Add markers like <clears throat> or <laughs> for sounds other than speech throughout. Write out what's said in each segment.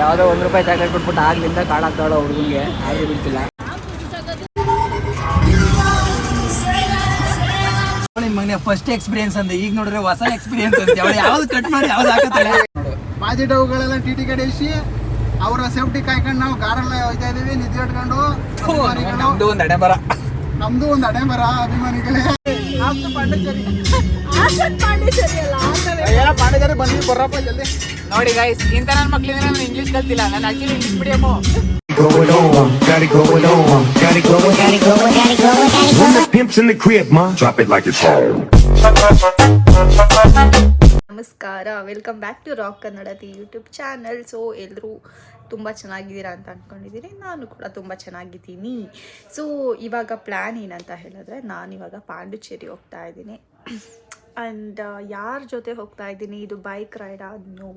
ಯಾವುದೋ ಒಂದು ರೂಪಾಯಿ ಚಾಕ್ಲೇಟ್ ಕೊಟ್ಬಿಟ್ಟು ಆಗ್ಲಿಂದ ಕಾಡಾಗ್ತಾವಳ ಹುಡುಗಿಗೆ ಆದರೂ ಬಿಡ್ತಿಲ್ಲ. ಮನೆ ಫಸ್ಟ್ ಎಕ್ಸ್ಪೀರಿಯನ್ಸ್ ಅಂದೆ. ಈಗ ನೋಡಿದ್ರೆ ಹೊಸ ಎಕ್ಸ್ಪೀರಿಯನ್ಸ್ ಅಂತ. ಅವಳು ಯಾವ್ದು ಕಟ್ ಮಾಡಿ ಯಾವ್ದು ಹಾಕತ್ತಾಳೆ? ಪಾಸಿಟಿವ್ಗಳೆಲ್ಲ ಟಿ ಟಿ ಕಡೆಸಿ ಅವರ ಸೇಫ್ಟಿ ಕಾಯ್ಕೊಂಡು ನಾವು ಕಾರಲ್ಲ ಹೋಗ್ತಾ ಇದೀವಿ ನಿದ್ದೆ ಇಟ್ಕೊಂಡು ನಮ್ದು ಒಂದ್ ಅಡೆ ಬರ ನಮ್ದು ಒಂದ್ ಅಡೆ ಬರ ಅಭಿಮಾನಿಗಳೇ ಪಾಂಡಿಚೇರಿ. ಪಾಂಡಿಚೇರಿ ಏನ ಪಾಂಡಿಚೇರಿ ಬನ್ನಿ ಬರ್ರಪ್ಪ ಜಲ್ದಿ. ನೋಡಿ ಗೈಸ್ ಇಂಥ ನನ್ನ ಮಕ್ಕಳಿಂದ ನಾನು ಇಂಗ್ಲೀಷ್ ಕಲ್ತಿಲ್ಲ. ನಾನು actually English medium Going on, got it going on, got it going, got it going, got it going, got it When pimp's in the crib, ma, drop it like it's home. ನಮಸ್ಕಾರ welcome back to Rock Kannadathi YouTube channel so ಎಲ್ಲರೂ ತುಂಬ ಚೆನ್ನಾಗಿದ್ದೀರಾ ಅಂತ ಅಂದ್ಕೊಂಡಿದ್ದೀನಿ ನಾನು ಕೂಡ ತುಂಬ ಚೆನ್ನಾಗಿದ್ದೀನಿ. ಸೊ ಇವಾಗ ಪ್ಲ್ಯಾನ್ ಏನಂತ ಹೇಳಿದ್ರೆ ನಾನು ಇವಾಗ ಪಾಂಡಿಚೇರಿ ಹೋಗ್ತಾ ಇದ್ದೀನಿ. ಆ್ಯಂಡ್ ಯಾರ ಜೊತೆ ಹೋಗ್ತಾ ಇದ್ದೀನಿ, ಇದು ಬೈಕ್ ರೈಡ್ ನೋ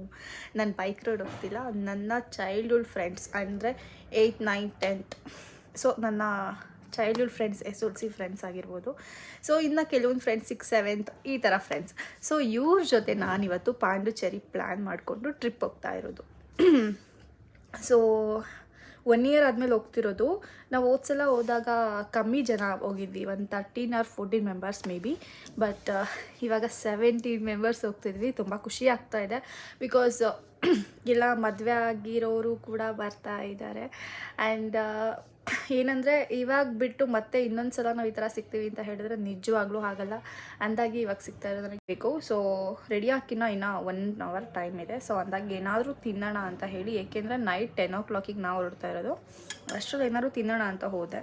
ನಾನು ಬೈಕ್ ರೈಡ್ ಹೋಗ್ತಿಲ್ಲ. ನನ್ನ ಚೈಲ್ಡ್ಹುಡ್ ಫ್ರೆಂಡ್ಸ್ ಅಂದರೆ ಏಯ್ಟ್ ನೈನ್ ಟೆಂತ್ ಸೊ ನನ್ನ childhood friends S L C friends ಆಗಿರ್ಬೋದು. ಸೊ ಇನ್ನು ಕೆಲವೊಂದು ಫ್ರೆಂಡ್ಸ್ ಸಿಕ್ಸ್ ಸೆವೆಂತ್ ಈ ಥರ ಫ್ರೆಂಡ್ಸ್ ಸೊ ಇವ್ರ ಜೊತೆ ನಾನಿವತ್ತು ಪಾಂಡುಚೇರಿ ಪ್ಲ್ಯಾನ್ ಮಾಡಿಕೊಂಡು ಟ್ರಿಪ್ ಹೋಗ್ತಾ ಇರೋದು. <clears throat> ಸೊ ಒನ್ ಇಯರ್ ಆದಮೇಲೆ ಹೋಗ್ತಿರೋದು. ನಾವು ಹೋದ್ಸಲ ಹೋದಾಗ ಕಮ್ಮಿ ಜನ ಹೋಗಿದ್ವಿ. ಒಂದು thirteen or fourteen members maybe but ಇವಾಗ ಸೆವೆಂಟೀನ್ ಮೆಂಬರ್ಸ್ ಹೋಗ್ತಿದ್ವಿ. ತುಂಬ ಖುಷಿ ಆಗ್ತಾ ಇದೆ. ಬಿಕಾಸ್ <clears throat> ಎಲ್ಲ ಮದುವೆ ಆಗಿರೋರು ಕೂಡ ಬರ್ತಾ ಇದ್ದಾರೆ ಆ್ಯಂಡ್ ಏನಂದರೆ ಇವಾಗ ಬಿಟ್ಟು ಮತ್ತೆ ಇನ್ನೊಂದು ಸಲ ನಾವು ಈ ಥರ ಸಿಗ್ತೀವಿ ಅಂತ ಹೇಳಿದ್ರೆ ನಿಜವಾಗ್ಲೂ ಆಗಲ್ಲ ಅಂದಾಗಿ ಇವಾಗ ಸಿಗ್ತಾ ಇರೋದು ನನಗೆ ಬೇಕು. ಸೊ ರೆಡಿ ಹಾಕಿನ ಇನ್ನೂ ಒನ್ ಅವರ್ ಟೈಮ್ ಇದೆ. ಸೊ ಅಂದಾಗ ಏನಾದರೂ ತಿನ್ನೋಣ ಅಂತ ಹೇಳಿ, ಏಕೆಂದರೆ ನೈಟ್ ಟೆನ್ ಓ ಕ್ಲಾಕಿಗೆ ನಾವು ಹೊರಡ್ತಾ ಇರೋದು. ಅಷ್ಟರಲ್ಲಿ ಏನಾದರೂ ತಿನ್ನೋಣ ಅಂತ ಹೋದೆ.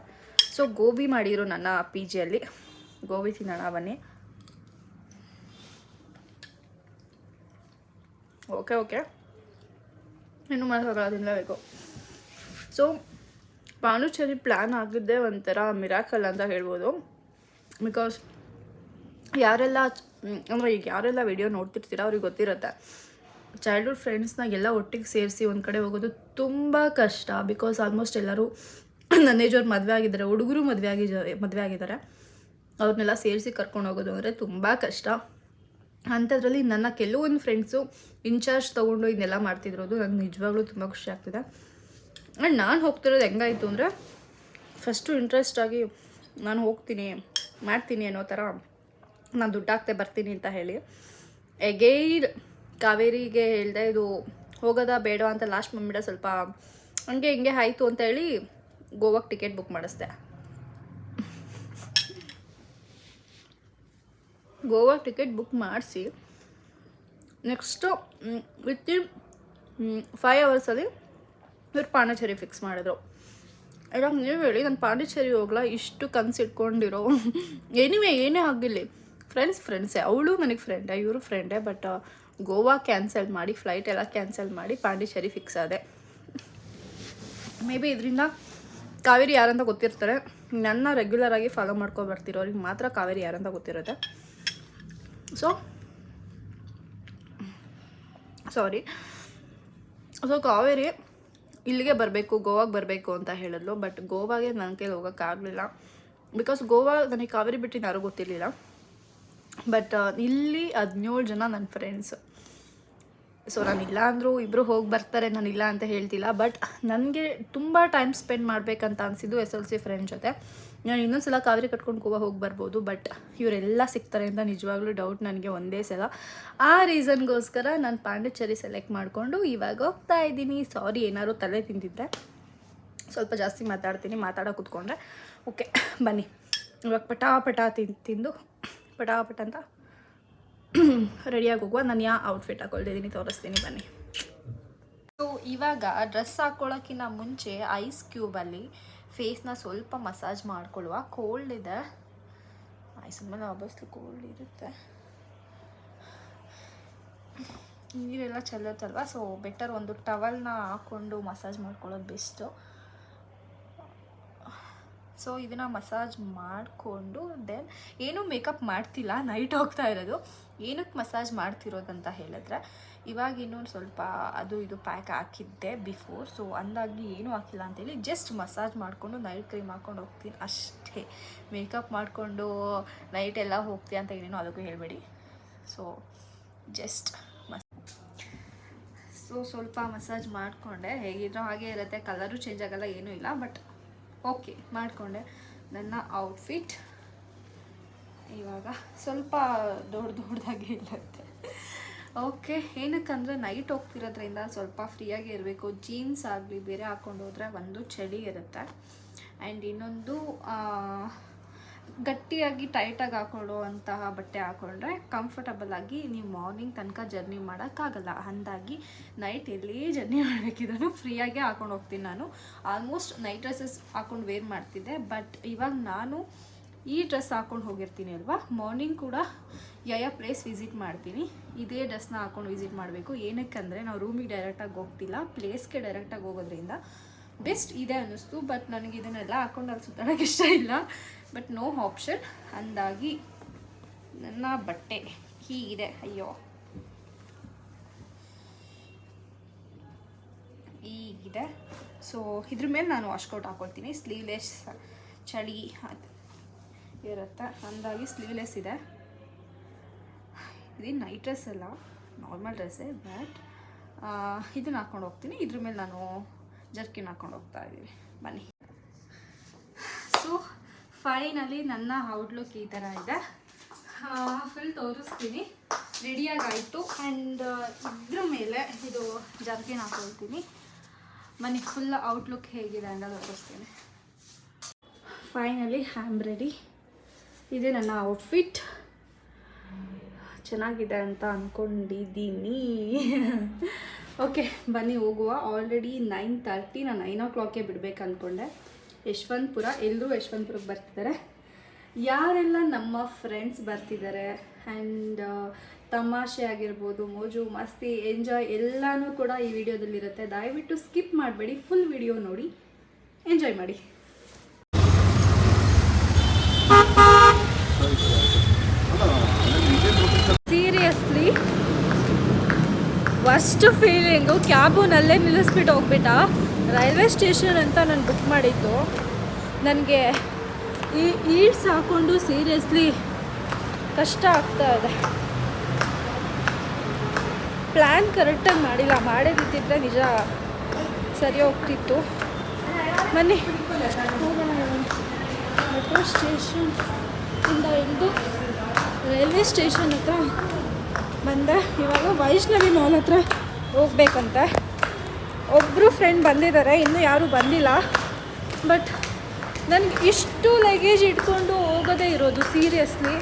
ಸೊ ಗೋಬಿ ಮಾಡಿರು ನನ್ನ ಪಿ ಜಿಯಲ್ಲಿ ಗೋಬಿ ತಿನ್ನೋಣ ಬನ್ನಿ. ಓಕೆ ಓಕೆ ಇನ್ನೂ ಮಾಡೋಕ್ಕಾಗಲ್ಲ ಬೇಕು ಸೊ ಪಾಂಡುಚೇರಿ ಪ್ಲ್ಯಾನ್ ಆಗಿದ್ದೇ ಒಂಥರ ಮಿರಾಕಲ್ ಅಂತ ಹೇಳ್ಬೋದು. ಬಿಕಾಸ್ ಯಾರೆಲ್ಲ ಅಂದರೆ ಈಗ ಯಾರೆಲ್ಲ ವಿಡಿಯೋ ನೋಡ್ತಿರ್ತೀರ ಅವ್ರಿಗೆ ಗೊತ್ತಿರುತ್ತೆ. ಚೈಲ್ಡ್ಹುಡ್ ಫ್ರೆಂಡ್ಸ್ನ ಎಲ್ಲ ಒಟ್ಟಿಗೆ ಸೇರಿಸಿ ಒಂದು ಕಡೆ ಹೋಗೋದು ತುಂಬ ಕಷ್ಟ. ಬಿಕಾಸ್ ಆಲ್ಮೋಸ್ಟ್ ಎಲ್ಲರೂ ನನ್ನ ಏಜವ್ರು ಮದುವೆ ಆಗಿದ್ದಾರೆ, ಹುಡುಗರು ಮದುವೆ ಆಗಿ, ಮದುವೆ ಆಗಿದ್ದಾರೆ. ಅವ್ರನ್ನೆಲ್ಲ ಸೇರಿಸಿ ಕರ್ಕೊಂಡು ಹೋಗೋದು ಅಂದರೆ ತುಂಬ ಕಷ್ಟ. ಅಂಥದ್ರಲ್ಲಿ ನನ್ನ ಕೆಲವೊಂದು ಫ್ರೆಂಡ್ಸು ಇನ್ಚಾರ್ಜ್ ತೊಗೊಂಡು ಇದನ್ನೆಲ್ಲ ಮಾಡ್ತಿದ್ರೋದು ನಂಗೆ ನಿಜವಾಗ್ಲೂ ತುಂಬ ಖುಷಿ ಆಗ್ತಿದೆ. ಆ್ಯಂಡ್ ನಾನು ಹೋಗ್ತಿರೋದು ಹೆಂಗಾಯಿತು ಅಂದರೆ ಫಸ್ಟು ಇಂಟ್ರೆಸ್ಟಾಗಿ ನಾನು ಹೋಗ್ತೀನಿ, ಮಾಡ್ತೀನಿ ಅನ್ನೋ ಥರ ನಾನು ದುಡ್ಡು ಹಾಕ್ತೆ ಬರ್ತೀನಿ ಅಂತ ಹೇಳಿ ಎಗೈನ್ ಕಾವೇರಿಗೆ ಹೇಳಿದೆ ಇದು ಹೋಗೋದಾ ಬೇಡ ಅಂತ ಲಾಸ್ಟ್ ಮಮ್ಮಿಡ ಸ್ವಲ್ಪ ಹಂಗೆ ಹಿಂಗೆ ಆಯಿತು ಅಂತ ಹೇಳಿ ಗೋವಾಗೆ ಟಿಕೆಟ್ ಬುಕ್ ಮಾಡಿಸ್ದೆ. ಗೋವಾ ಟಿಕೆಟ್ ಬುಕ್ ಮಾಡಿಸಿ ನೆಕ್ಸ್ಟು ವಿತಿನ್ ಫೈವ್ ಅವರ್ಸಲ್ಲಿ ಇವ್ರು ಪಾಂಡಿಚೇರಿ ಫಿಕ್ಸ್ ಮಾಡಿದ್ರು. ಇವಾಗ ನೀವು ಹೇಳಿ, ನಾನು ಪಾಂಡಿಚೇರಿ ಹೋಗ್ಲಾ, ಇಷ್ಟು ಕನ್ಸಿಟ್ಕೊಂಡಿರೋ. ಎನಿವೆ ಏನೇ ಆಗಿರಲಿ ಫ್ರೆಂಡ್ಸ್ ಫ್ರೆಂಡ್ಸೇ ಅವಳು ನನಗೆ ಫ್ರೆಂಡೇ ಇವರು ಫ್ರೆಂಡೇ ಬಟ್ ಗೋವಾ ಕ್ಯಾನ್ಸಲ್ ಮಾಡಿ ಫ್ಲೈಟ್ ಎಲ್ಲ ಕ್ಯಾನ್ಸಲ್ ಮಾಡಿ ಪಾಂಡಿಚೇರಿ ಫಿಕ್ಸ್ ಆದೆ. ಮೇ ಬಿ ಇದರಿಂದ ಕಾವೇರಿ ಯಾರಂತ ಗೊತ್ತಿರ್ತಾರೆ. ನನ್ನ ರೆಗ್ಯುಲರ್ ಆಗಿ ಫಾಲೋ ಮಾಡ್ಕೊ ಬರ್ತಿರೋರಿಗೆ ಮಾತ್ರ ಕಾವೇರಿ ಯಾರಂತ ಗೊತ್ತಿರುತ್ತೆ. ಸೊ ಸಾರಿ ಸೊ ಕಾವೇರಿ ಇಲ್ಲಿಗೆ ಬರಬೇಕು, ಗೋವಾಗೆ ಬರಬೇಕು ಅಂತ ಹೇಳಿದ್ಲು. ಬಟ್ ಗೋವಾಗೆ ನನ್ನ ಕೈಲಿ ಹೋಗೋಕ್ಕಾಗಲಿಲ್ಲ. ಬಿಕಾಸ್ ಗೋವಾ ನನಗೆ ಕಾವೇರಿ ಬಿಟ್ಟು ಯಾರೂ ಗೊತ್ತಿರಲಿಲ್ಲ. ಬಟ್ ಇಲ್ಲಿ ಹದಿನೇಳು ಜನ ನನ್ನ ಫ್ರೆಂಡ್ಸ್ ಸೊ ನಾನು ಇಲ್ಲ ಅಂದರೂ ಇಬ್ಬರು ಹೋಗಿ ಬರ್ತಾರೆ, ನಾನು ಇಲ್ಲ ಅಂತ ಹೇಳ್ತಿಲ್ಲ. ಬಟ್ ನನಗೆ ತುಂಬ ಟೈಮ್ ಸ್ಪೆಂಡ್ ಮಾಡಬೇಕಂತ ಅನಿಸಿದ್ದು ಎಸ್ ಎಲ್ ಸಿ ಫ್ರೆಂಡ್ ಜೊತೆ. ನಾನು ಇನ್ನೊಂದು ಸಲ ಕಾವೇರಿ ಕಟ್ಕೊಂಡು ಗೋವಾ ಹೋಗಿ ಬರ್ಬೋದು ಬಟ್ ಇವರೆಲ್ಲ ಸಿಗ್ತಾರೆ ಅಂತ ನಿಜವಾಗ್ಲೂ ಡೌಟ್ ನನಗೆ ಒಂದೇ ಸಲ. ಆ ರೀಸನ್ಗೋಸ್ಕರ ನಾನು ಪಾಂಡಿಚೇರಿ ಸೆಲೆಕ್ಟ್ ಮಾಡಿಕೊಂಡು ಇವಾಗ ಹೋಗ್ತಾ ಇದ್ದೀನಿ. ಸಾರಿ ಏನಾದ್ರು ತಲೆ ತಿಂತಿದ್ದೆ ಸ್ವಲ್ಪ ಜಾಸ್ತಿ ಮಾತಾಡ್ತೀನಿ ಮಾತಾಡೋ ಕೂತ್ಕೊಂಡ್ರೆ. ಓಕೆ ಬನ್ನಿ. ಇವಾಗ ಪಟಾ ಪಟ ತಿಂದು ಪಟಾ ಪಟ ಅಂತ ರೆಡಿಯಾಗಿ ಹೋಗುವ. ನಾನು ಯಾವ ಔಟ್ಫಿಟ್ ಹಾಕೊಳ್ತಿದ್ದೀನಿ, ತೋರಿಸ್ತೀನಿ, ಬನ್ನಿ. ಸೊ ಇವಾಗ ಡ್ರೆಸ್ ಹಾಕ್ಕೊಳ್ಳೋಕ್ಕಿಂತ ಮುಂಚೆ ಐಸ್ ಕ್ಯೂಬಲ್ಲಿ ಫೇಸ್ನ ಸ್ವಲ್ಪ ಮಸಾಜ್ ಮಾಡ್ಕೊಳ್ಳುವ. ಕೋಲ್ಡ್ ಇದೆ. ಐಸ್ ಮೇಲೆ ಆಬಸ್ಲಿ ಕೋಲ್ಡ್ ಇರುತ್ತೆ. ನೀರೆಲ್ಲ ಚೆಲ್ಲತ್ತಲ್ವ ಸೊ ಬೆಟರ್ ಒಂದು ಟವಲ್ನ ಹಾಕ್ಕೊಂಡು ಮಸಾಜ್ ಮಾಡ್ಕೊಳ್ಳೋದು ಬೆಸ್ಟು ಸೊ ಇದನ್ನು ಮಸಾಜ್ ಮಾಡಿಕೊಂಡು ದೆನ್ ಏನೂ ಮೇಕಪ್ ಮಾಡ್ತಿಲ್ಲ. ನೈಟ್ ಹೋಗ್ತಾ ಇರೋದು. ಏನಕ್ಕೆ ಮಸಾಜ್ ಮಾಡ್ತಿರೋದಂತ ಹೇಳಿದ್ರೆ ಇವಾಗ ಇನ್ನೊಂದು ಸ್ವಲ್ಪ ಅದು ಇದು ಪ್ಯಾಕ್ ಹಾಕಿದ್ದೆ ಬಿಫೋರ್, ಸೊ ಅಂದಾಗಿ ಏನೂ ಹಾಕಿಲ್ಲ ಅಂತೇಳಿ ಜಸ್ಟ್ ಮಸಾಜ್ ಮಾಡಿಕೊಂಡು ನೈಟ್ ಕ್ರೀಮ್ ಹಾಕ್ಕೊಂಡು ಹೋಗ್ತೀನಿ ಅಷ್ಟೇ. ಮೇಕಪ್ ಮಾಡಿಕೊಂಡು ನೈಟ್ ಎಲ್ಲ ಹೋಗ್ತೀಯ ಅಂತ ಏನೇನು ಅದಕ್ಕೂ ಹೇಳಬೇಡಿ. ಸೊ ಜಸ್ಟ್ ಮಸ್ ಸೊ ಸೊ ಸ್ವಲ್ಪ ಮಸಾಜ್ ಮಾಡಿಕೊಂಡೆ. ಹೇಗಿದ್ರೂ ಹಾಗೆ ಇರುತ್ತೆ ಕಲರು ಚೇಂಜ್ ಆಗಲ್ಲ, ಏನೂ ಇಲ್ಲ ಬಟ್ ಓಕೆ ಮಾಡಿಕೊಂಡೆ. ನನ್ನ ಔಟ್ಫಿಟ್ ಇವಾಗ ಸ್ವಲ್ಪ ದೊಡ್ಡ ದೊಡ್ಡದಾಗಿ ಇರುತ್ತೆ. ಓಕೆ ಏನಕ್ಕಂದರೆ ನೈಟ್ ಹೋಗ್ತಿರೋದ್ರಿಂದ ಸ್ವಲ್ಪ ಫ್ರೀಯಾಗಿ ಇರಬೇಕು. ಜೀನ್ಸ್ ಆಗಲಿ, ಬೇರೆ ಹಾಕ್ಕೊಂಡು ಹೋದರೆ ಒಂದು ಚಳಿ ಇರುತ್ತೆ. ಆ್ಯಂಡ್ ಇನ್ನೊಂದು ಗಟ್ಟಿಯಾಗಿ ಟೈಟಾಗಿ ಹಾಕೊಳ್ಳುವಂತಹ ಬಟ್ಟೆ ಹಾಕೊಂಡ್ರೆ ಕಂಫರ್ಟಬಲ್ ಆಗಿ ನೀವು ಮಾರ್ನಿಂಗ್ ತನಕ ಜರ್ನಿ ಮಾಡೋಕ್ಕಾಗಲ್ಲ. ಅಂದಾಗಿ ನೈಟ್ ಎಲ್ಲಿ ಜರ್ನಿ ಮಾಡಬೇಕಿದ್ರು ಫ್ರೀಯಾಗೆ ಹಾಕೊಂಡು ಹೋಗ್ತೀನಿ ನಾನು. ಆಲ್ಮೋಸ್ಟ್ ನೈಟ್ ಡ್ರೆಸ್ಸಸ್ ಹಾಕೊಂಡು ವೇರ್ ಮಾಡ್ತಿದ್ದೆ. ಬಟ್ ಇವಾಗ ನಾನು ಈ ಡ್ರೆಸ್ ಹಾಕೊಂಡು ಹೋಗಿರ್ತೀನಿ ಅಲ್ವಾ? ಮಾರ್ನಿಂಗ್ ಕೂಡ ಯಾವ ಪ್ಲೇಸ್ ವಿಸಿಟ್ ಮಾಡ್ತೀನಿ. ಇದೇ ಡ್ರೆಸ್ನ ಹಾಕೊಂಡು ವಿಸಿಟ್ ಮಾಡಬೇಕು. ಏನಕ್ಕಂದರೆ ನಾವು ರೂಮಿಗೆ ಡೈರೆಕ್ಟಾಗಿ ಹೋಗ್ತಿಲ್ಲ. ಪ್ಲೇಸ್ಗೆ ಡೈರೆಕ್ಟಾಗಿ ಹೋಗೋದ್ರಿಂದ ಬೆಸ್ಟ್ ಇದೆ ಅನ್ನಿಸ್ತು. ಬಟ್ ನನಗೆ ಇದನ್ನೆಲ್ಲ ಹಾಕೊಂಡು ಅಲ್ಲಿ ಸುತ್ತಾಡೋಕೆ ಇಷ್ಟ ಇಲ್ಲ. ಬಟ್ ನೋ ಆಪ್ಷನ್ ಅಂದಾಗಿ ನನ್ನ ಬಟ್ಟೆ ಹೀಗಿದೆ. ಅಯ್ಯೋ. ಹೀಗಿದೆ. ಸೊ ಇದ್ರ ಮೇಲೆ ನಾನು ವಾಶ್ಕೋಟ್ ಹಾಕೊಳ್ತೀನಿ. ಸ್ಲೀವ್ಲೆಸ್ ಚಳಿ ಇರುತ್ತೆ. ಅಂದಾಗಿ ಸ್ಲೀವ್ಲೆಸ್ ಇದೆ. ಇದು ನೈಟ್ ಡ್ರೆಸ್ ಅಲ್ಲ ನಾರ್ಮಲ್ ಡ್ರೆಸ್ಸೇ ಬಟ್ ಇದನ್ನ ಹಾಕೊಂಡು ಹೋಗ್ತೀನಿ. ಇದ್ರ ಮೇಲೆ ನಾನು ಜರ್ಕಿನ್ ಹಾಕೊಂಡು ಹೋಗ್ತಾ ಇದ್ದೀವಿ ಬನ್ನಿ. ಸೊ ಫೈನಲಿ ನನ್ನ ಔಟ್ಲುಕ್ ಈ ಥರ ಇದೆ. ಫುಲ್ ತೋರಿಸ್ತೀನಿ. ರೆಡಿಯಾಗಿ ಆಯಿತು ಆ್ಯಂಡ್ ಇದ್ರ ಮೇಲೆ ಇದು ಜರ್ಕಿನ್ ಹಾಕೊಳ್ತೀನಿ. ಮನೆ ಫುಲ್ ಔಟ್ಲುಕ್ ಹೇಗಿದೆ ಅಂತ ತೋರಿಸ್ತೀನಿ. ಫೈನಲಿ ಆಮ್ ರೆಡಿ ಇದೆ ನನ್ನ ಔಟ್ಫಿಟ್ ಚೆನ್ನಾಗಿದೆ ಅಂತ ಅಂದ್ಕೊಂಡಿದ್ದೀನಿ ಓಕೆ ಬನ್ನಿ ಹೋಗುವ. ಆಲ್ರೆಡಿ ನೈನ್ ತರ್ಟಿ ನಾನು ನೈನ್ ಓ ಕ್ಲಾಕ್ಗೆ ಬಿಡಬೇಕು ಅಂದ್ಕೊಂಡೆ ಯಶವಂತಪುರ ಎಲ್ಲರೂ ಯಶವಂತಪುರಕ್ಕೆ ಬರ್ತಿದ್ದಾರೆ ಯಾರೆಲ್ಲ ನಮ್ಮ ಫ್ರೆಂಡ್ಸ್ ಬರ್ತಿದ್ದಾರೆ ಆ್ಯಂಡ್ ತಮಾಷೆ ಆಗಿರ್ಬೋದು, ಮೋಜು, ಮಸ್ತಿ ಎಂಜಾಯ್ ಎಲ್ಲನೂ ಕೂಡ ಈ ವಿಡಿಯೋದಲ್ಲಿರುತ್ತೆ. ದಯವಿಟ್ಟು ಸ್ಕಿಪ್ ಮಾಡಬೇಡಿ. ಫುಲ್ ವಿಡಿಯೋ ನೋಡಿ. ಎಂಜಾಯ್ ಮಾಡಿ. ಸೀರಿಯಸ್ಲಿ ವರ್ಸ್ಟ್ ಫೀಲಿಂಗು ಕ್ಯಾಬುನಲ್ಲೇ ನಿಲ್ಲಿಸ್ಬಿಟ್ಟು ಹೋಗ್ಬಿಟ್ಟ? ರೈಲ್ವೆ ಸ್ಟೇಷನ್ ಅಂತ ನಾನು ಬುಕ್ ಮಾಡಿದ್ದು. ನನಗೆ ಈ ಈಡ್ಸ್ ಹಾಕ್ಕೊಂಡು ಸೀರಿಯಸ್ಲಿ ಕಷ್ಟ ಆಗ್ತಾ ಇದೆ. ಪ್ಲ್ಯಾನ್ ಕರೆಕ್ಟಾಗಿ ಮಾಡಿಲ್ಲ. ಮಾಡೋದಿದ್ದಿದ್ರೆ ನಿಜ ಸರಿ ಹೋಗ್ತಿತ್ತು. ಬನ್ನಿ. ಸ್ಟೇಷನ್ ಇಂದ ಹಿಡಿದು ರೈಲ್ವೆ ಸ್ಟೇಷನ್ ಹತ್ರ ಬಂದೆ. ಇವಾಗ ವೈಷ್ಣವಿ ಮಾಲ್ ಹತ್ರ ಹೋಗ್ಬೇಕಂತ. ಒಬ್ಬರು ಫ್ರೆಂಡ್ ಬಂದಿದ್ದಾರೆ, ಇನ್ನೂ ಯಾರೂ ಬಂದಿಲ್ಲ. ಬಟ್ ನನಗೆ ಇಷ್ಟು ಲಗೇಜ್ ಇಟ್ಕೊಂಡು ಹೋಗೋದೇ ಇರೋದು ಸೀರಿಯಸ್ಲಿ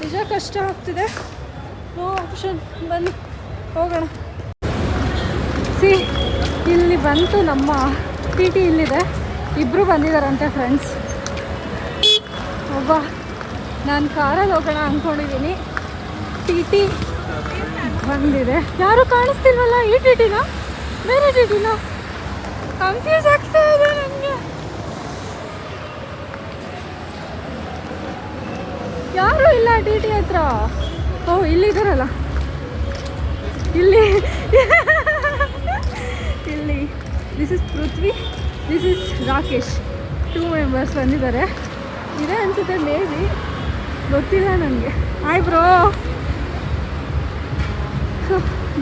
ನಿಜ ಕಷ್ಟ ಆಗ್ತಿದೆ. ನೋ ಆಪ್ಷನ್ ಬನ್ನಿ, ಹೋಗೋಣ. ಸಿ ಇಲ್ಲಿ ಬಂತು ನಮ್ಮ ಟಿ ಟಿ ಇಲ್ಲಿದೆ. ಇಬ್ಬರು ಬಂದಿದ್ದಾರಂತೆ ಫ್ರೆಂಡ್ಸ್ ಒಬ್ಬ, ನಾನು ಕಾರಲ್ಲಿ ಹೋಗೋಣ ಅಂದ್ಕೊಂಡಿದ್ದೀನಿ ಟಿ ಟಿ ಬಂದಿದೆ. ಯಾರು ಕಾಣಿಸ್ತಿಲ್ವಲ್ಲ ಈ ಟಿ ಟಿನ ಬೇರೆ ಟಿ ಟಿನ ಕನ್ಫ್ಯೂಸ್ ಆಗ್ತಾ ಇದೆ ನನಗೆ ಯಾರೂ ಇಲ್ಲ ಟಿ ಟಿ ಹತ್ರ? ಓ ಇಲ್ಲಿದ್ದಾರಲ್ಲ ಇಲ್ಲಿ. ಇಲ್ಲಿ. This is Prithvi this is Rakesh two members ಬಂದಿದ್ದಾರೆ. ಇದೆ ಅನ್ಸುತ್ತೆ ಮೇ ಬಿ ಗೊತ್ತಿಲ್ಲ ನನಗೆ ಆಯ್ ಬ್ರೋ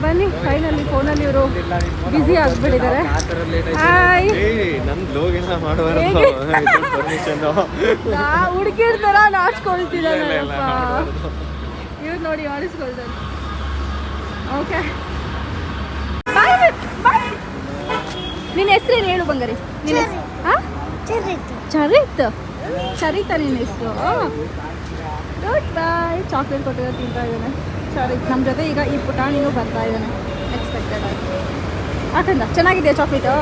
ಬನ್ನಿ ಫೈನಲಿ ಫೋನಲ್ಲಿ ಇವರು ಬ್ಯುಸಿ ಆಗಿಬಿಟ್ಟಿದ್ದಾರೆ. ಹುಡುಗಿರ್ ಥರ ನಾಚ್ಕೊಳ್ತಿದ್ದಾರಲ್ಲಪ್ಪ ಇವ್ರು ನೋಡಿ ಆಡಿಸ್ಕೊಳ್ತಾರೆ ಓಕೆ ನಿನ್ನ ಹೆಸರೇನು ಹೇಳು ಬಂಗಾರಿ? ನಿನ್ನ ಹಾಂ? ಚರಿತ್. ಚರಿತ? ನಿನ್ನ ಹೆಸರು ಗುಡ್ ಬಾಯ್ ಚಾಕ್ಲೇಟ್ ಕೊಟ್ಟಿರೋ ತಿಂತಾ ಇದ್ದಾನೆ. ಸರಿ ನಮ್ಮ ಜೊತೆ ಈಗ ಈ ಪುಟಾಣಿನೂ ಬರ್ತಾ ಇದ್ದಾನೆ. ಎಕ್ಸ್ಪೆಕ್ಟೆಡ್ ಆಗಿ. ಯಾಕಂದ? ಚೆನ್ನಾಗಿದೆಯಾ ಚಾಕ್ಲೇಟು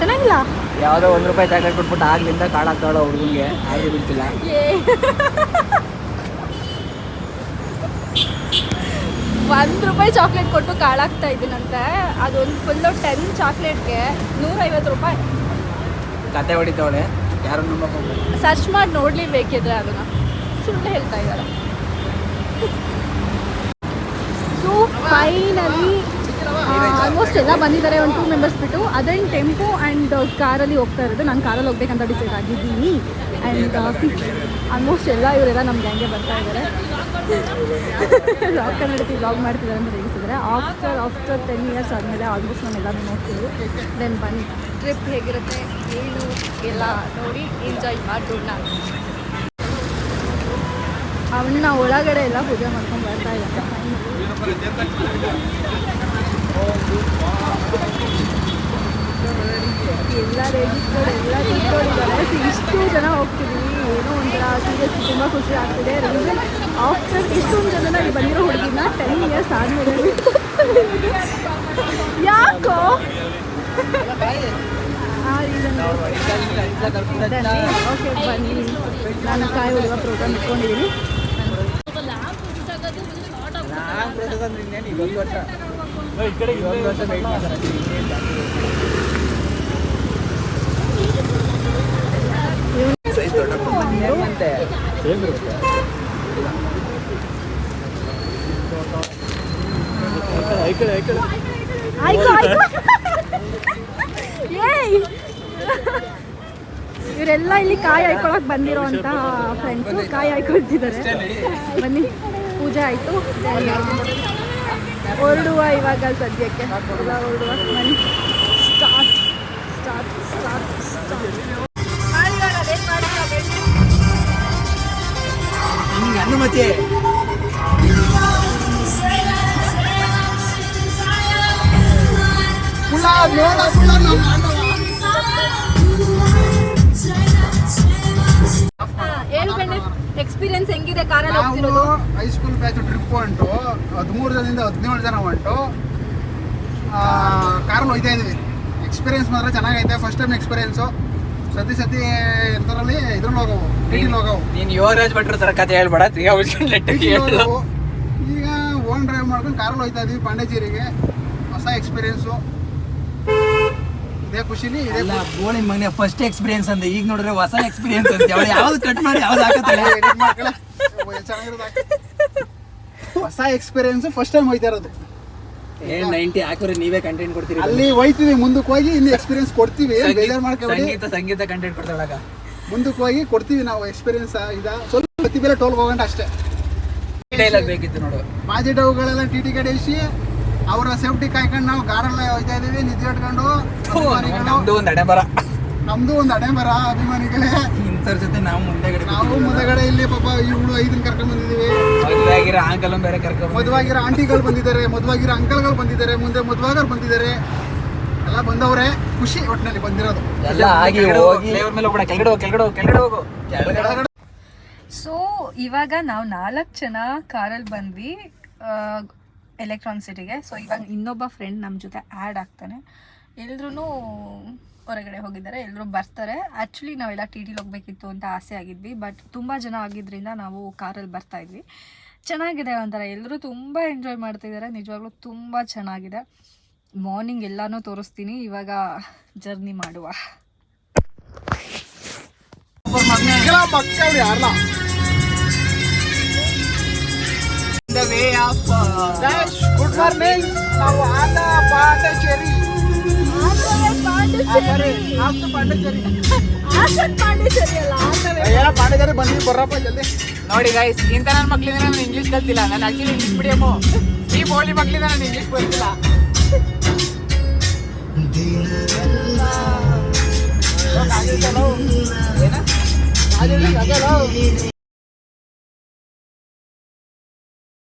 ಚೆನ್ನಾಗಿಲ್ಲ? ಯಾವುದೋ ಒಂದು ರೂಪಾಯಿ ಚಾಕ್ಲೇಟ್ ಕೊಟ್ಬಿಟ್ಟು ಆಗ್ಲಿಂದ ಕಾಳಾಗ್ತಾಳೋ ಹುಡುಗಿಗೆ ಆಗಿ ಬಿಡ್ತಿಲ್ಲ. ಒಂದು ರೂಪಾಯಿ ಚಾಕ್ಲೇಟ್ ಕೊಟ್ಟು ಕಾಳಾಗ್ತಾ ಇದ್ದೀನಂತೆ. ಅದೊಂದು ಫುಲ್ಲು ಟೆನ್ ಚಾಕ್ಲೇಟ್ಗೆ ನೂರೈವತ್ತು ರೂಪಾಯಿ. ಕತೆ ಹೊಡಿತಾವಳೆ. ಸರ್ಚ್ ಮಾಡಿ ನೋಡ್ಲಿ ಬೇಕಿದ್ರೆ ಅದನ್ನು. ಸುಳ್ಳು ಹೇಳ್ತಾ ಇದ್ದಾರೆ. ಸೊ ಫೈನಲಿ ಆಲ್ಮೋಸ್ಟ್ ಎಲ್ಲ ಬಂದಿದ್ದಾರೆ ಒಂದು ಟೂ ಮೆಂಬರ್ಸ್ ಬಿಟ್ಟು. ಅದೇನು ಟೆಂಪೋ ಆ್ಯಂಡ್ ಕಾರಲ್ಲಿ ಹೋಗ್ತಾ ಇರೋದು. ನಾನು ಕಾರಲ್ಲಿ ಹೋಗ್ಬೇಕಂತ ಡಿಸೈಡ್ ಆಗಿದ್ದೀನಿ. ಆ್ಯಂಡ್ ಆಲ್ಮೋಸ್ಟ್ ಎಲ್ಲ ಇವರೆಲ್ಲ ನಮ್ಮ ಗ್ಯಾಂಗೆ ಬರ್ತಾ ಇದ್ದಾರೆ. ರಾಕ್ ಕನ್ನಡಕ್ಕೆ ಬ್ಲಾಗ್ ಮಾಡ್ತಿದ್ದಾರೆ ಅಂತ ರೇಗಿಸಿದ್ರೆ ಆಫ್ಟರ್ ಆಫ್ಟರ್ ಟೆನ್ ಇಯರ್ಸ್ ಆದಮೇಲೆ ಆಲ್ಮೋಸ್ಟ್ ನಾನು ಎಲ್ಲರೂ ನೋಡ್ತೀವಿ ದೆನ್ ಬನ್ನಿ. ಟ್ರಿಪ್ ಹೇಗಿರುತ್ತೆ? ಏನು? ಎಲ್ಲ ನೋಡಿ ಎಂಜಾಯ್ ಮಾಡೋಣ. ಅವನ್ನ ಒಳಗಡೆ ಎಲ್ಲ ಪೂಜೆ ಮಾಡ್ಕೊಂಡು ಬರ್ತಾ ಇದ್ದಾರೆ. ಎಲ್ಲ ರೆಜಿಸ್ಟರ್ ಎಲ್ಲ ತಿಳ್ಕೊಂಡಿದ್ದಾರೆ. ಇಷ್ಟು ಜನ ಹೋಗ್ತಿದ್ದೀವಿ ಏನೋ ಒಂಥರ ಸೀರಿಯಸ್ ತುಂಬ ಖುಷಿ ಆಗ್ತಿದೆ. ರೀಸನ್ ಆಫ್ಟರ್ ಇಷ್ಟೊಂದು ಜನ ನಾನು ಬಂದಿರೋ ಹುಡುಗಿನ ಟೆನ್ ಇಯರ್ಸ್ ಆದಮೇಲೆ. ಯಾಕೋ? ಆ ರೀಸನ್ ಓಕೆ, ಬನ್ನಿ. ನಾನು ಕಾಯಿ ಹುಡುಗ ಪ್ರೋಗ್ರಾಮ್ ಇಟ್ಕೊಂಡಿದ್ದೀನಿ. <laughs> ಇವರೆಲ್ಲ ಇಲ್ಲಿ ಕಾಯಿ ಹಾಯ್ಕೊಳಕ್ ಬಂದಿರೋಂಥ ಫ್ರೆಂಡ್ಸು ಕಾಯಿ ಹಾಯ್ಕೊಳ್ತಿದ್ದಾರೆ. ಬನ್ನಿ ಪೂಜೆ ಆಯಿತು. ಹೊರಡುವ ಇವಾಗ ಸದ್ಯಕ್ಕೆ. ಹೊರಡುವ ಬನ್ನಿ. ನಿಮ್ಗೆ ಅನುಮತಿ ಕುಳ್ಳ ನೋಡ ಕುಳ್ಳ ನಮ್ಮ ಅಣ್ಣವ. ಏಳು ಗಂಟೆ ಎಕ್ಸ್ಪೀರಿಯನ್ಸ್ ಹೆಂಗಿದೆ ಕಾರಲ್ಲಿ ನಾವು ಹೋಗ್ತಿರೋದು ಹೈಸ್ಕೂಲ್ ಬ್ಯಾಚ್ ಟ್ರಿಪ್ ಹೊಂಟು ಹದಿಮೂರು ಜನದಿಂದ ಹದಿನೇಳು ಜನ ಹೊಂಟು ಕಾರಲ್ಲಿ ಹೋಯ್ತಾ ಇದೀವಿ ಎಕ್ಸ್ಪೀರಿಯನ್ಸ್ ಮಾತ್ರ ಚೆನ್ನಾಗೈತೆ ಫಸ್ಟ್ ಟೈಮ್ ಎಕ್ಸ್ಪೀರಿಯನ್ಸು ಸತಿ ಸತಿ ಎಂತರಲ್ಲಿ ಇದ್ರಲ್ಲಿ ಹೋಗವು ಟಿಟಿಲಿ ಹೋಗವು. ನೀನ್ ಯುವರಾಜ್ ಭಟ್ರ ತರ ಕತೆ ಹೇಳ್ಬೇಡ ತಿರ್ಗಾ ಉಳ್ಕೊಂಡು ಟಿಟಿಲಿ ಹೋಗವು. ಈಗ ಓನ್ ಡ್ರೈವ್ ಮಾಡ್ಕೊಂಡು ಕಾರಲ್ಲಿ ಹೋಗ್ತಾ ಇದೀವಿ ಪಾಂಡೇಚೇರಿಗೆ. ಹೊಸ ಎಕ್ಸ್ಪೀರಿಯನ್ಸು. ಇದೇ ಖುಷಿಲಿ ಇದೇ ಎಲ್ಲ ಬೋಳಿ ಮನೆ ಫಸ್ಟ್ ಎಕ್ಸ್ಪೀರಿಯನ್ಸ್ ಅಂದೆ. ಈಗ ನೋಡಿದ್ರೆ ಹೊಸ ಎಕ್ಸ್ಪೀರಿಯನ್ಸ್ ಅಂತ. ಅವಳು ಯಾವ್ದು ಕಟ್ ಮಾಡಿ ಯಾವ್ದು ಹಾಕತ್ತಲ್ಲ. ಚೆನ್ನಾಗಿರೋದು ಹೊಸ ಎಕ್ಸ್ಪೀರಿಯನ್ಸ್ ಫಸ್ಟ್ ಟೈಮ್ ಹೋಯ್ತಾ ಇರೋದು. ಏನ್ ನೈಂಟಿ ಹಾಕಿದ್ರೆ ನೀವೇ ಕಂಟೆಂಟ್ ಕೊಡ್ತೀರಿ ಅಲ್ಲಿ ಹೋಯ್ತೀವಿ ಮುಂದಕ್ಕೆ ಹೋಗಿ ಇನ್ನು ಎಕ್ಸ್ಪೀರಿಯನ್ಸ್ ಕೊಡ್ತೀವಿ ಬೇಜಾರ್ ಮಾಡ್ಕೊಬೇಡಿ. ಸಂಗೀತ ಸಂಗೀತ ಕಂಟೆಂಟ್ ಕೊಡ್ತಾಳಾಗ ಮುಂದಕ್ಕೆ ಹೋಗಿ ಕೊಡ್ತೀವಿ ನಾವು ಎಕ್ಸ್ಪೀರಿಯನ್ಸ್ ಇದ. ಸ್ವಲ್ಪ ಪ್ರತಿ ಬೇರೆ ಟೋಲ್ ಹೋಗೋಣ ಅಷ್ಟೇ. ಡೈಲಾಗ್ ಬೇಕಿತ್ತು ನೋಡು. ಪಾಸಿಟಿವ್ಗಳೆಲ್ಲ ಟಿ ಟಿ ಕಡೆಸಿ ಅವರ ಸೇಫ್ಟಿ ಕಾಯ್ಕೊಂಡು ನಾವು ಕಾರಲ್ಲ ಹೋಗ್ತಾ ಇದೀವಿ ನಿದ್ದೆ ಇಟ್ಕೊಂಡು ನಮ್ದು ಒಂದು ಅಡೆ ಬರ ನಮ್ದು ಒಂದು ಅಡೆ ಬರ ಅಭಿಮಾನಿಗಳೇ. ಇಂಥವ್ರ ಜೊತೆ ನಾವು ಮುಂದೆ ನಾವು ಮುಂದಗಡೆ ಇಲ್ಲಿ ಪಾಪ ಇವಳು ಐದನ್ ಕರ್ಕೊಂಡ್ ಬಂದಿದೀವಿ ಮದುವೆ ಆಗಿರೋ ಆಂಕಲ್ ಬೇರೆ ಕರ್ಕೊಂಡು ಮದುವಾಗಿರೋ ಆಂಟಿಗಳು ಬಂದಿದ್ದಾರೆ ಮದುವಾಗಿರೋ ಅಂಕಲ್ಗಳು ಬಂದಿದ್ದಾರೆ ಮುಂದೆ ಮದುವಾಗರು ಬಂದಿದ್ದಾರೆ. ಎಲ್ಲ ಬಂದವ್ರೆ ಖುಷಿ ಒಟ್ಟಿನಲ್ಲಿ ಬಂದಿರೋದು. ಎಲ್ಲ ಆಗಿ ಹೋಗಿ. ಇವ್ರ ಮೇಲೆ ಹೋಗ್ಬೇಡ ಕೆಳಗಡೆ ಹೋಗಿ ಕೆಳಗಡೆ ಹೋಗು ಕೆಳಗಡೆ ಹೋಗು. ಕೆಳಗಡೆ ಸೊ ಇವಾಗ ನಾವು ನಾಲ್ಕು ಜನ ಕಾರಲ್ಲಿ ಬಂದ್ವಿ ಎಲೆಕ್ಟ್ರಾನ್ ಸಿಟಿಗೆ ಸೊ ಇವಾಗ ಇನ್ನೊಬ್ಬ ಫ್ರೆಂಡ್ ನಮ್ಮ ಜೊತೆ ಆ್ಯಡ್ ಆಗ್ತಾನೆ. ಎಲ್ರೂ ಹೊರಗಡೆ ಹೋಗಿದ್ದಾರೆ ಎಲ್ಲರೂ ಬರ್ತಾರೆ. ಆ್ಯಕ್ಚುಲಿ ನಾವೆಲ್ಲ ಟಿ ಟಿಲಿ ಹೋಗಬೇಕಿತ್ತು ಅಂತ ಆಸೆ ಆಗಿದ್ವಿ ಬಟ್ ತುಂಬ ಜನ ಆಗಿದ್ದರಿಂದ ನಾವು ಕಾರಲ್ಲಿ ಬರ್ತಾ ಇದ್ವಿ. ಚೆನ್ನಾಗಿದೆ ಒಂಥರ. ಎಲ್ಲರೂ ತುಂಬ ಎಂಜಾಯ್ ಮಾಡ್ತಿದ್ದಾರೆ ನಿಜವಾಗ್ಲೂ ತುಂಬ ಚೆನ್ನಾಗಿದೆ. ಮಾರ್ನಿಂಗ್ ಎಲ್ಲನೂ ತೋರಿಸ್ತೀನಿ. ಇವಾಗ ಜರ್ನಿ ಮಾಡುವ. ಮಕ್ಕಳ ಮಕ್ಕಳು ಯಾರಲ್ಲ? ಗುಡ್ ಮಾರ್ನಿಂಗ್ ನಾವು ಆಟ ಪಾಂಡಚೇರಿ ಪಾಂಡೇಶ್ವರಿ ಬಂದ್ವಿ ಬರ್ರಪ್ಪ ಜಲ್ದಿ. ನೋಡಿ ಗೈಸ್ ಇಂಥ ನನ್ನ ಮಕ್ಳಿಂದ ನಾನು ಇಂಗ್ಲೀಷ್ ಕಲ್ತಿಲ್ಲ. ನಾನು ಆಕ್ಚುಲಿ ಇಂಗ್ಲೀಷ್ ಮೀಡಿಯಮ್ಮು ಈ ಬೋಳಿ ಮಕ್ಳಿಂದ ನಾನು ಇಂಗ್ಲೀಷ್ ಬರ್ತಿಲ್ಲ. ಏನ?